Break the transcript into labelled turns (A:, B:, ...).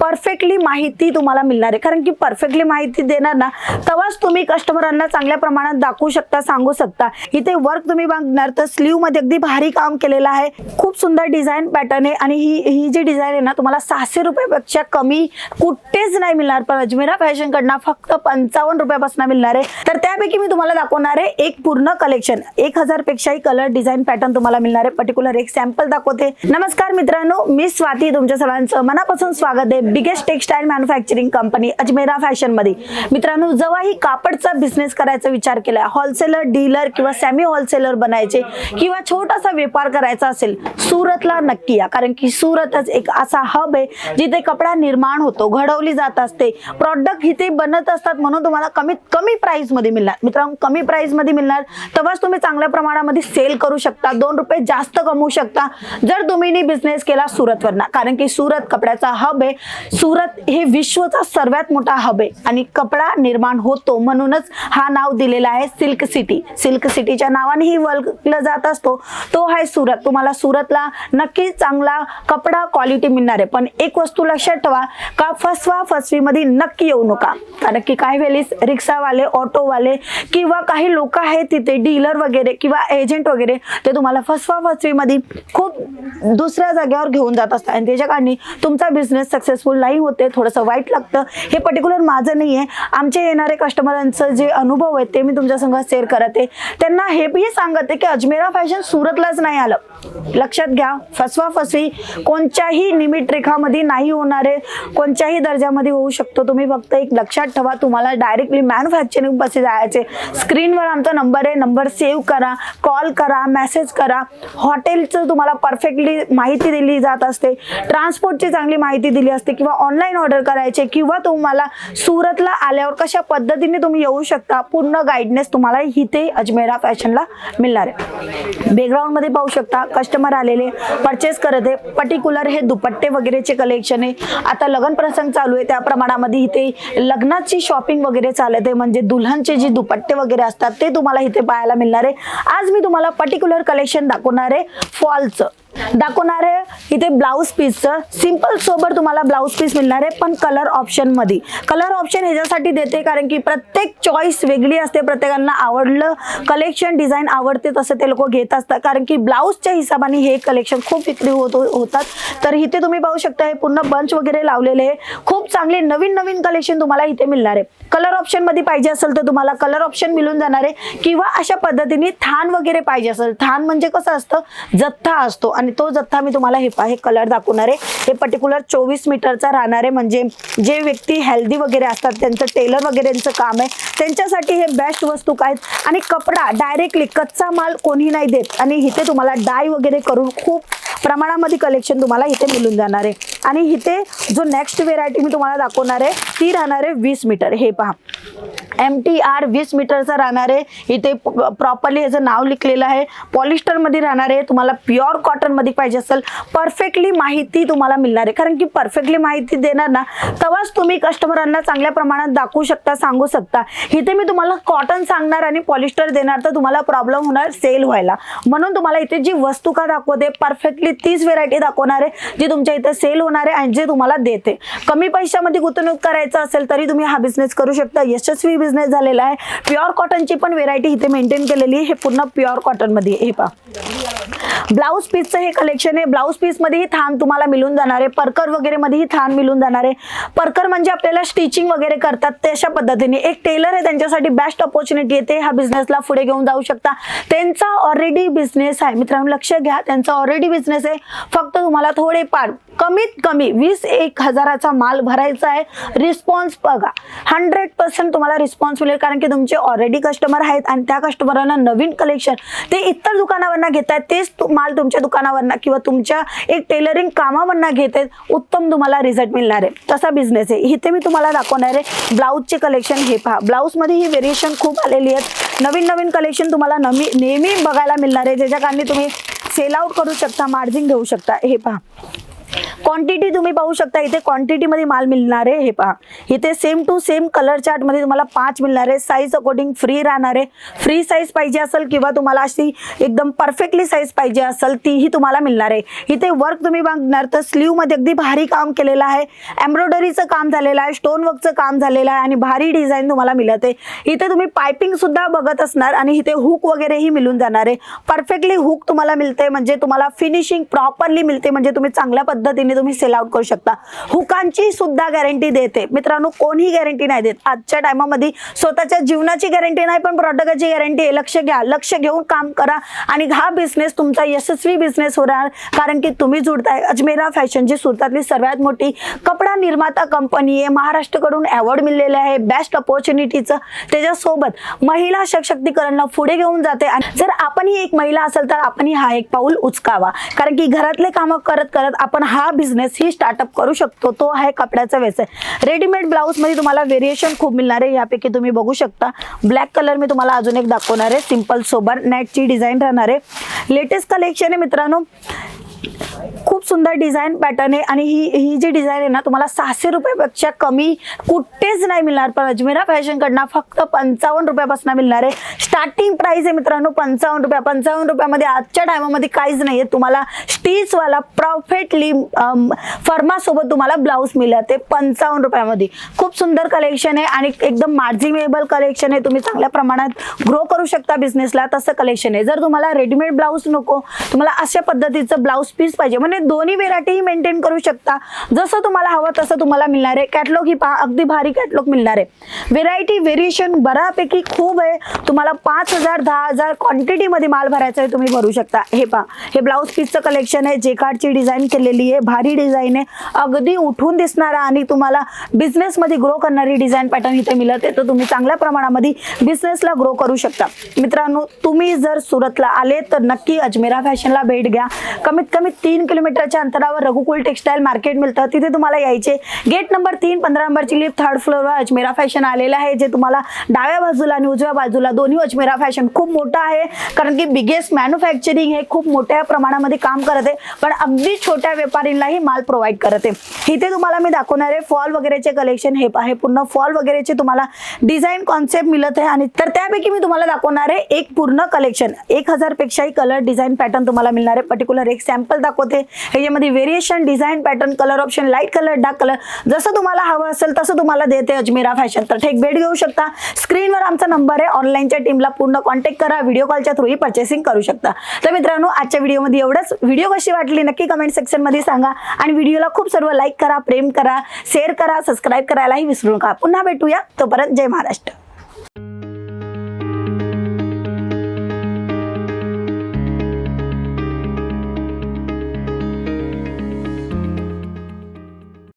A: Perfectly माहिती तुम्हाला मिळणार आहे. कारण की परफेक्टली माहिती देणार ना तेव्हाच तुम्ही कस्टमरांना चांगल्या प्रमाणात दाखवू शकता सांगू शकता. इथे वर्क तुम्ही बघणार तर स्लीवमध्ये अगदी भारी काम केलेलं आहे. खूप सुंदर डिझाईन पॅटर्न आहे आणि ही ही जी डिझाईन आहे ना तुम्हाला सहाशे रुपयापेक्षा कमी कुठेच नाही मिळणार. पण अजमेरा फॅशन कडनं फक्त पंचावन्न रुपयापासून मिळणार आहे. तर त्यापैकी मी तुम्हाला दाखवणार आहे एक पूर्ण कलेक्शन एक हजार पेक्षाही कलर डिझाईन पॅटर्न तुम्हाला मिळणार आहे. पर्टिक्युलर एक सॅम्पल दाखवते. नमस्कार मित्रांनो मी स्वाती तुमच्या सर्वांचं मनापासून स्वागत आहे. Biggest textile manufacturing company Ajmera फॅशनमध्ये मित्रांनो जेव्हाही कापडचा बिझनेस करायचा विचार केला होलसेलर डीलर किंवा सेमी होलसेलर बनायचे किंवा छोटासा व्यापार करायचा असेल सुरतला नक्की या. कारण की सुरतच एक असा हब आहे जिथे कपडा निर्माण होतो घडवली जात असते प्रॉडक्ट इथे बनत असतात म्हणून तुम्हाला कमीत कमी प्राइसमध्ये मिळणार. मित्रांनो कमी प्राइसमध्ये मिळणार तेव्हाच तुम्ही चांगल्या प्रमाणामध्ये सेल करू शकता दोन रुपये जास्त कमवू शकता जर तुम्ही बिझनेस केला सुरतवरना. कारण की सुरत कपड्याचा हब आहे सुरत हे विश्वचा सर्वात मोठा हब आहे आणि कपडा निर्माण होतो म्हणूनच हा नाव दिलेला आहे सिल्क सिटी. सिल्क सिटीच्या नावानेही ओळखलं जात असतो. तो आहे सुरत. तुम्हाला सुरतला नक्की चांगला कपडा क्वालिटी मिळणार आहे. पण एक वस्तू लक्षात ठेवा का फसवा फसवीमध्ये नक्की येऊ नका. कारण की काही वेळेस रिक्षावाले ऑटोवाले किंवा काही लोक आहेत तिथे डीलर वगैरे किंवा एजंट वगैरे ते तुम्हाला फसवा फसवीमध्ये खूप दुसऱ्या जागेवर घेऊन जात असतात. आणि त्याच्या कारणी तुमचा बिझनेस सक्सेस सक्सेसफुल नाही होते थोडंसं वाईट लागतं. हे पर्टिक्युलर माझं नाही आहे आमचे येणारे कस्टमरांचं जे अनुभव आहेत ते मी तुमच्या संग शेअर करत. आहे त्यांना हे बी सांगत आहे की अजमेरा फॅशन सुरतलाच नाही आलं. लक्षात घ्या फसवा फसवी. कोणत्याही निमिट रेखामध्ये नाही होणारे कोणत्याही दर्जामध्ये होऊ शकतो तुम्ही फक्त एक लक्षात ठेवा. तुम्हाला डायरेक्टली मॅन्युफॅक्चरिंग बसे जायचे. स्क्रीनवर आमचा नंबर आहे. नंबर सेव्ह करा कॉल करा मेसेज करा. हॉटेलचं तुम्हाला परफेक्टली माहिती दिली जात असते. ट्रान्सपोर्टची चांगली माहिती दिली असते. किंवा ऑनलाईन ऑर्डर करायचे किंवा तुम्हाला सुरतला आल्यावर कशा पद्धतीने तुम्ही येऊ शकता पूर्ण गाईडनेस तुम्हाला इथे अजमेरा फॅशनला मिळणार आहे. बॅकग्राऊंडमध्ये पाहू शकता कस्टमर आलेले परचेस करत आहे. पर्टिक्युलर हे दुपट्टे वगैरेचे कलेक्शन आहे. आता लग्न प्रसंग चालू आहे त्या प्रमाणामध्ये इथे लग्नाची शॉपिंग वगैरे चालत आहे. म्हणजे दुल्हनचे जे दुपट्टे वगैरे असतात ते तुम्हाला इथे पाहायला मिळणार आहे. आज मी तुम्हाला पर्टिक्युलर कलेक्शन दाखवणार आहे फॉलचं दाखवणार आहे इथे ब्लाऊज पीसचं सिंपल सोबत तुम्हाला ब्लाऊज पीस मिळणार आहे पण कलर ऑप्शनमध्ये कलर ऑप्शन ह्याच्यासाठी देते कारण की प्रत्येक चॉईस वेगळी असते प्रत्येकांना आवडलं कलेक्शन डिझाईन आवडते तसं ते लोक घेत असतात. कारण की ब्लाऊजच्या हिशोबाने हे कलेक्शन खूप विक्री होत होतात. तर इथे तुम्ही पाहू शकता हे पूर्ण बंच वगैरे लावलेले आहे. खूप चांगले नवीन नवीन कलेक्शन तुम्हाला इथे मिळणार आहे. कलर ऑप्शनमध्ये पाहिजे असेल तर तुम्हाला कलर ऑप्शन मिळून जाणार आहे. किंवा अशा पद्धतीने थान वगैरे पाहिजे असेल. थान म्हणजे कसं असतं? जथ्था असतो. आणि तो जथ्था मी तुम्हाला हे हे कलर दाखवणार आहे. हे पर्टिक्युलर चोवीस मीटरचा राहणार आहे. म्हणजे जे व्यक्ती हेल्दी वगैरे असतात त्यांचं टेलर वगैरेंचं काम आहे. त्यांच्यासाठी हे बेस्ट वस्तू काय आणि कपडा डायरेक्टली कच्चा माल कोणी नाही देत. आणि इथे तुम्हाला डाय वगैरे करून खूप प्रमाणामध्ये कलेक्शन तुम्हाला इथे मिळून जाणार आहे. आणि इथे जो नेक्स्ट व्हेरायटी मी तुम्हाला दाखवणार आहे. ती राहणार आहे वीस मीटर. हे पहा. एम टी आर वीस मीटरचा राहणार आहे. इथे प्रॉपरली ह्याचं नाव लिखलेलं आहे. पॉलिस्टरमध्ये राहणार आहे. तुम्हाला प्युअर कॉटनमध्ये पाहिजे असेल. परफेक्टली माहिती तुम्हाला मिळणार आहे. कारण की परफेक्टली माहिती देणार ना तेव्हाच तुम्ही कस्टमरांना चांगल्या प्रमाणात दाखवू शकता सांगू शकता. इथे मी तुम्हाला कॉटन सांगणार आणि पॉलिस्टर देणार तर तुम्हाला प्रॉब्लेम होणार सेल व्हायला. म्हणून तुम्हाला इथे जी वस्तू का दाखवते परफेक्टली तीच व्हेरायटी दाखवणार आहे जी तुमच्या इथे सेल होणार आहे आणि जे तुम्हाला देते. कमी पैशामध्ये गुंतवणूक करायचं असेल तरी तुम्ही हा बिझनेस करू शकता. यशस्वी बिझनेस झालेला आहे. प्युअर कॉटनची पण व्हेरायटी इथे मेंटेन केलेली आहे. हे पूर्ण प्युअर कॉटनमध्ये हे पहा. ब्लाऊज पीसचं हे कलेक्शन आहे. ब्लाऊज पीसमध्येही थान तुम्हाला मिळून जाणार आहे. परकर वगैरेमध्येही थान मिळून जाणार आहे. परकर म्हणजे आपल्याला स्टिचिंग वगैरे करतात. ते अशा पद्धतीने. एक टेलर आहे. त्यांच्यासाठी बेस्ट ऑपॉर्च्युनिटी येते. ते बिझनेसला पुढे घेऊन जाऊ शकता. त्यांचा ऑलरेडी बिझनेस आहे. मित्रांनो लक्ष घ्या. त्यांचा ऑलरेडी बिझनेस आहे. फक्त तुम्हाला थोडेफार कमीत कमी वीस एक हजाराचा माल भरायचा आहे. रिस्पॉन्स बघा. हंड्रेड पर्सेंट तुम्हाला रिस्पॉन्स मिळेल कारण की तुमचे ऑलरेडी कस्टमर आहेत आणि त्या कस्टमरांना नवीन कलेक्शन ते इतर दुकानावरनं घेत आहेत तेच माल तुमच्या दुकानावरनं किंवा तुमच्या एक टेलरिंग कामावरनं घेत आहेत उत्तम तुम्हाला रिझल्ट मिळणार आहे. तसा बिझनेस आहे. इथे मी तुम्हाला दाखवणार आहे ब्लाऊजचे कलेक्शन हे पहा. ब्लाऊजमध्ये ही व्हेरिएशन खूप आलेली आहेत. नवीन नवीन कलेक्शन तुम्हाला नवी नेहमी बघायला मिळणार आहे. ज्याच्या कारणी तुम्ही सेल आउट करू शकता मार्जिन घेऊ शकता. हे पहा. क्वांटिटी तुम्ही पाहू शकता इथे क्वांटिटी मध्ये माल मिळणार आहे हे पहा. इथे सेम टू सेम कलर चार्टमध्ये तुम्हाला पाच मिळणार आहे. साईज अकॉर्डिंग फ्री राहणार आहे. फ्री साईज पाहिजे असेल किंवा तुम्हाला अशी एकदम परफेक्टली साईज पाहिजे असेल तीही तुम्हाला मिळणार आहे. इथे वर्क तुम्ही बघणार तर स्लीवमध्ये अगदी भारी काम केलेलं आहे. एम्ब्रॉयडरीचं काम झालेलं आहे स्टोन वर्कचं काम झालेलं आहे आणि भारी डिझाईन तुम्हाला मिळत आहे. इथे तुम्ही पायपिंग सुद्धा बघत असणार आणि इथे हुक वगैरेही मिळून जाणार आहे. परफेक्टली हुक तुम्हाला मिळते म्हणजे तुम्हाला फिनिशिंग प्रॉपरली मिळते म्हणजे तुम्ही चांगल्या पद्धतीने पद्धतीने तुम्ही सेल आउट करू शकता. हुकांची सुद्धा गॅरंटी देते. मित्रांनो कोणीही गॅरंटी नाही देत. आजच्या टायमामध्ये स्वतःच्या जीवनाची गॅरंटी नाही पण प्रॉडक्टची गॅरंटी आहे. लक्ष घ्या. लक्ष घेऊन काम करा. आणि हा बिझनेस तुमचा यशस्वी बिझनेस होणार. कारण की तुम्ही जुडताय. अजमेरा फॅशनची सुरतातली सर्वात मोठी कपडा निर्माता कंपनी आहे. महाराष्ट्राकडून अवॉर्ड मिळलेले आहे. बेस्ट अपॉर्च्युनिटीचं त्याच्यासोबत महिला सशक्तीकरणला पुढे घेऊन जाते. आणि जर आपणही एक महिला असेल तर आपणही हा एक पाऊल उचकावा. कारण की घरातले कामं करत करत आपण हा बिझनेस ही स्टार्टअप करू शकतो तो आहे कपड्याचा व्यवसाय. रेडीमेड ब्लाऊजमध्ये तुम्हाला व्हेरिएशन खूप मिळणार आहे यापैकी तुम्ही बघू शकता. ब्लॅक कलर मी तुम्हाला अजून एक दाखवणार आहे सिंपल सोबर नेटची डिझाईन राहणार आहे. लेटेस्ट कलेक्शन आहे मित्रांनो. खूप सुंदर डिझाईन पॅटर्न आहे आणि ही ही जी डिझाईन आहे ना तुम्हाला सहाशे रुपयापेक्षा कमी कुठेच नाही मिळणार. पण अजमेरा फॅशनकडनं फक्त पंचावन्न रुपयापासून मिळणार आहे. स्टार्टिंग प्राईस आहे मित्रांनो पंचावन्न रुपया. पंचावन्न रुपयामध्ये आजच्या टायमामध्ये काहीच नाही आहे तुम्हाला स्टीचवाला प्रॉफिटली फर्मासोबत तुम्हाला ब्लाऊज मिळत आहे पंचावन्न रुपयामध्ये. खूप सुंदर कलेक्शन आहे आणि एकदम मार्जिनेबल कलेक्शन आहे. तुम्ही चांगल्या प्रमाणात ग्रो करू शकता बिझनेसला तसं कलेक्शन आहे. जर तुम्हाला रेडीमेड ब्लाऊज नको तुम्हाला अशा पद्धतीचं ब्लाऊज पीस पाहिजे. म्हणजे दोन्ही व्हेरायटीही मेंटेन करू शकता. जसं तुम्हाला हवं तसं तुम्हाला मिळणार आहे. कॅटलॉग ही पहा अगदी भारी कॅटलॉग मिळणार आहे. व्हेरायटी व्हेरिएशन बऱ्यापैकी खूप आहे. तुम्हाला पाच हजार दहा हजार क्वांटिटीमध्ये माल भरायचा आहे तुम्ही भरू शकता. हे पहा हे ब्लाऊज पीसचं कलेक्शन आहे. जे कार्डची डिझाईन केलेली आहे. भारी डिझाईन आहे. अगदी उठून दिसणारा आणि तुम्हाला बिझनेसमध्ये ग्रो करणारी डिझाईन पॅटर्न इथे मिळत. आहे तर तुम्ही चांगल्या प्रमाणामध्ये बिझनेसला ग्रो करू शकता. मित्रांनो तुम्ही जर सुरतला आले तर नक्की अजमेरा फॅशनला भेट घ्या. कमीत कमी तीन किलोमीटरच्या अंतरावर रघुकुल टेक्सटाईल मार्केट मिळतं. तिथे तुम्हाला यायचे. गेट नंबर तीन पंधरा नंबरची लिफ्ट थर्ड फ्लोअरवर अजमेरा फॅशन आलेलं आहे जे तुम्हाला डाव्या बाजूला आणि उजव्या बाजूला दोन्ही अजमेरा फॅशन खूप मोठं आहे. कारण की बिगेस्ट मॅन्युफॅक्चरिंग हे खूप मोठ्या प्रमाणामध्ये काम करत आहे. पण अगदी छोट्या व्यापारींनाही माल प्रोव्हाइड करत आहे. इथे तुम्हाला मी दाखवणार आहे फॉल वगैरेचे कलेक्शन हे आहे पूर्ण फॉल वगैरेचे तुम्हाला डिझाईन कॉन्सेप्ट मिळत आहे. आणि तर त्यापैकी मी तुम्हाला दाखवणार आहे एक पूर्ण कलेक्शन एक हजार पेक्षाही कलर डिझाईन पॅटर्न तुम्हाला मिळणार आहे. पर्टिक्युलर एक सॅम्पल दाखवते. ह्याच्यामध्ये variation design pattern colour option light colour dark colour जसं तुम्हाला हवं असेल तसं तुम्हाला देते अजमेरा फॅशन तर ठेक भेट घेऊ शकता. स्क्रीनवर आमचा नंबर आहे. ऑनलाईनच्या टीमला पूर्ण कॉन्टॅक्ट करा. व्हिडिओ कॉलच्या थ्रूही पर्चेसिंग करू शकता. तर मित्रांनो आजच्या व्हिडिओमध्ये एवढंच. व्हिडिओ कशी वाटली नक्की कमेंट सेक्शनमध्ये सांगा. आणि व्हिडिओला खूप सर्व लाईक करा प्रेम करा शेअर करा सबस्क्राईब करायलाही विसरू नका. पुन्हा भेटूया. तोपर्यंत जय महाराष्ट्र.